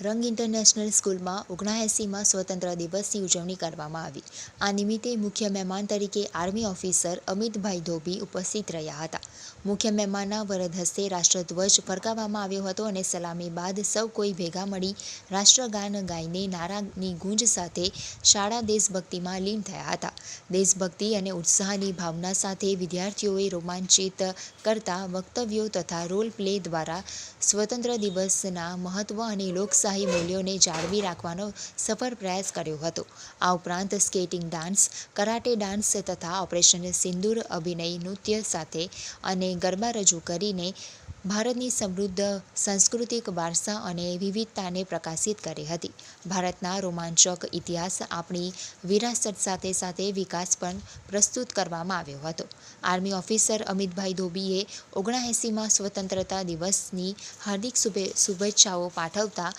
રંગ ઇન્ટરનેશનલ સ્કૂલમાં ઓગણાએંસીમાં સ્વતંત્ર દિવસની ઉજવણી કરવામાં આવી. આ નિમિત્તે મુખ્ય મહેમાન તરીકે આર્મી ઓફિસર અમિતભાઈ ધોબી ઉપસ્થિત રહ્યા હતા. મુખ્ય મહેમાનના વરદ હસ્તે રાષ્ટ્રધ્વજ ફરકાવવામાં આવ્યો હતો અને સલામી બાદ સૌ કોઈ ભેગા મળી રાષ્ટ્રગાન ગાઈને નારાની ગુંજ સાથે શાળા દેશભક્તિમાં લીન થયા હતા. દેશભક્તિ અને ઉત્સાહની ભાવના સાથે વિદ્યાર્થીઓએ રોમાંચિત કરતા વક્તવ્યો તથા રોલ પ્લે દ્વારા સ્વતંત્ર દિવસના મહત્વ અને લોકશાહી મૂલ્યોને જાળવી રાખવાનો સફળ પ્રયાસ કર્યો હતો. આ ઉપરાંત સ્કેટિંગ ડાન્સ, કરાટે ડાન્સ તથા ઓપરેશન સિંદૂર અભિનય, નૃત્ય સાથે અને ગરબા રજૂ કરીને ભારતની સમૃદ્ધ સાંસ્કૃતિક વારસા અને વિવિધતાને પ્રકાશિત કરી હતી. ભારતના રોમાંચક ઇતિહાસ આપણી વિરાસત સાથે સાથે વિકાસ પણ પ્રસ્તુત કરવામાં આવ્યો હતો. આર્મી ઓફિસર અમિતભાઈ ધોબીએ ઓગણએંસીમાં સ્વતંત્રતા દિવસની હાર્દિક શુભે શુભેચ્છાઓ પાઠવતા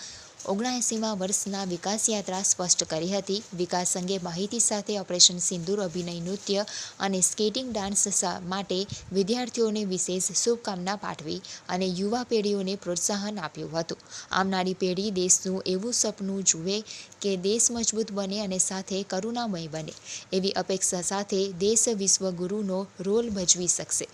ઓગણએંસીમાં વર્ષના વિકાસ યાત્રા સ્પષ્ટ કરી હતી. વિકાસ અંગે માહિતી સાથે ઓપરેશન સિંદૂર, અભિનય નૃત્ય અને સ્કેટિંગ ડાન્સ માટે વિદ્યાર્થીઓને વિશેષ શુભકામના પાઠવી અને યુવા પેઢીઓને પ્રોત્સાહન આપ્યું હતું. આવનારી પેઢી દેશનું એવું સપનું જુએ કે દેશ મજબૂત બને અને સાથે કરુણામય બને. એવી અપેક્ષા સાથે દેશ વિશ્વગુરુનો રોલ ભજવી શકશે.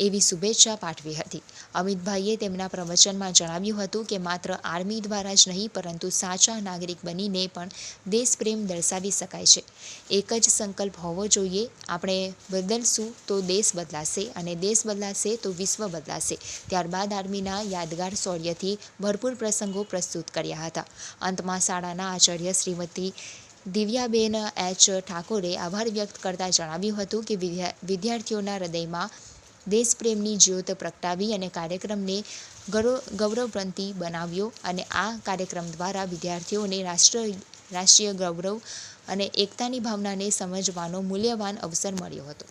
એવી શુભેચ્છા પાઠવી હતી. અમિતભાઈએ તેમના પ્રવચનમાં જણાવ્યું હતું કે માત્ર આર્મી દ્વારા જ નહીં પરંતુ સાચા નાગરિક બનીને પણ દેશપ્રેમ દર્શાવી શકાય છે. એક જ સંકલ્પ હોવો જોઈએ. આપણે બદલશું તો દેશ બદલાશે અને દેશ બદલાશે તો વિશ્વ બદલાશે. ત્યારબાદ આર્મીના યાદગાર શૌર્યથી ભરપૂર પ્રસંગો પ્રસ્તુત કર્યા હતા. અંતમાં શાળાના આચાર્ય શ્રીમતી દિવ્યાબેન એચ ઠાકોરે આભાર વ્યક્ત કરતા જણાવ્યું હતું કે વિદ્યા, વિદ્યાર્થીઓના હૃદયમાં દેશપ્રેમની જ્યોત પ્રગટાવી અને કાર્યક્રમને ગૌરવ ગૌરવવંતી બનાવ્યો અને આ કાર્યક્રમ દ્વારા વિદ્યાર્થીઓને રાષ્ટ્ર, રાષ્ટ્રીય ગૌરવ અને એકતાની ભાવનાને સમજવાનો મૂલ્યવાન અવસર મળ્યો હતો.